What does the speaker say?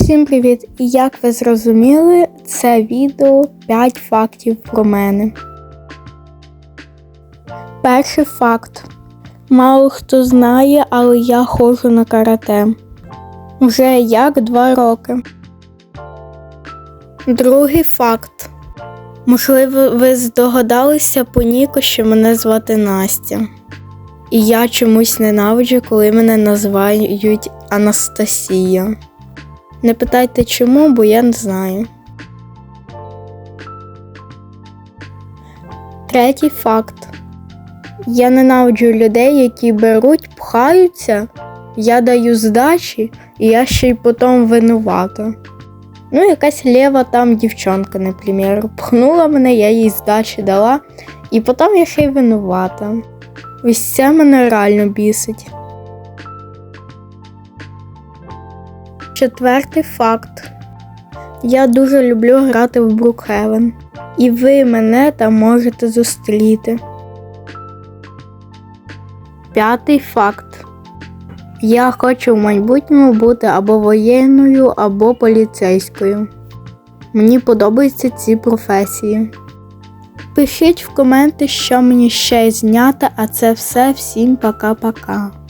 Всім привіт! І як ви зрозуміли, це відео 5 фактів про мене. Перший факт. Мало хто знає, але я ходжу на карате. Вже як 2 роки. Другий факт. Можливо, ви здогадалися по Ніку, що мене звати Настя. І я чомусь ненавиджу, коли мене називають Анастасія. Не питайте чому, бо я не знаю. Третій факт. Я ненавиджу людей, які беруть, пхаються, я даю здачі, і я ще й потім винувата. Ну, якась лєва там дівчонка, наприклад, пхнула мене, я їй здачі дала, і потім я ще й винувата. Ось це мене реально бісить. Четвертий факт. Я дуже люблю грати в Брукхевен. І ви мене там можете зустріти. П'ятий факт. Я хочу в майбутньому бути або воєнною, або поліцейською. Мені подобаються ці професії. Пишіть в коменти, що мені ще зняти, а це все. Всім пока-пока.